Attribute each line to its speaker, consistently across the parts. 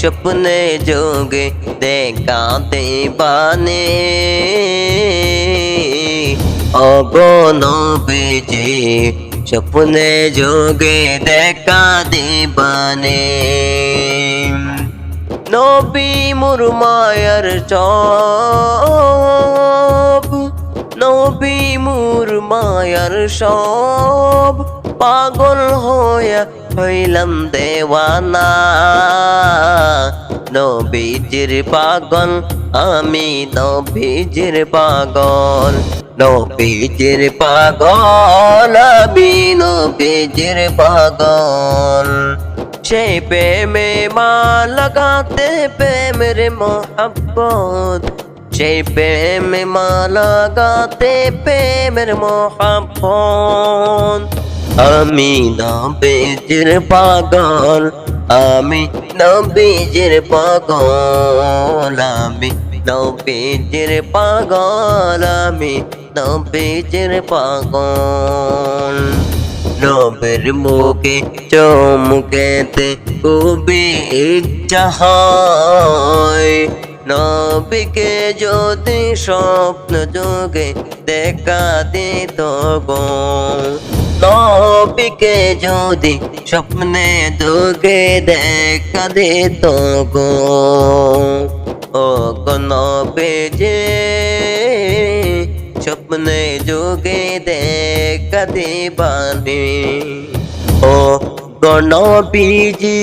Speaker 1: স্বপ্নে যোগে দেখাতে বানে অগনবেজে স্বপ্নে যোগে দেখা দিবানে নবী মোর মায়ার সব নবী মোর মায়ার সব পাগল হইয়া হইলাম দেওয়ানা। নবীজির পাগল, আমি নবীজির পাগল। নবীজির পাগল, আমি নবীজির পাগল। সে প্রেমে মা লাগাতে প্রেমের মোহাব্বত। সেই প্রেমে মা লাগাতে প্রেমের মোহাব্বত। আমি নবীজির পাগল, আমি নবীজির পাগল, আমি নবীজির পাগল, আমি নবীজির পাগল। নবের মুখে চমকেতে খুবই ইচ্ছা হয়। নবীকে যদি স্বপ্ন যোগে দেখা দিত গো নবীকে যদি স্বপ্নে যোগে দেখা দিত গো। ও নবে যে স্বপ্নে যোগে দেখা দিবানে। ও গণবিজি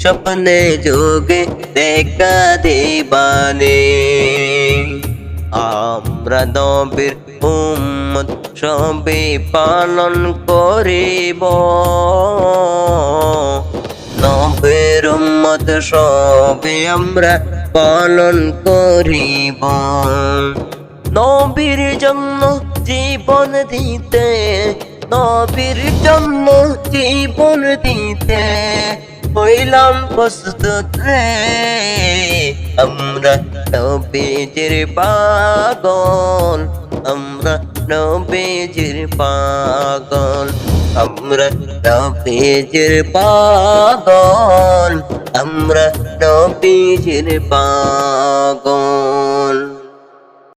Speaker 1: স্বপ্নে যোগে দেখা দিবানে। আমরা নবীর উম্মত সবে পালন করিব। নবের উম্মত সবে আমরা পালন করিব। নবীর জন্য জীবন দিতে, নবীর জন্য জীবন দিতে। হইলাম প্রস্তুত আমরা নবীজির পাগল। আমরা নবীজির পাগল। আমরা নবীজির পাগল। আমরা নবীজির পাগল।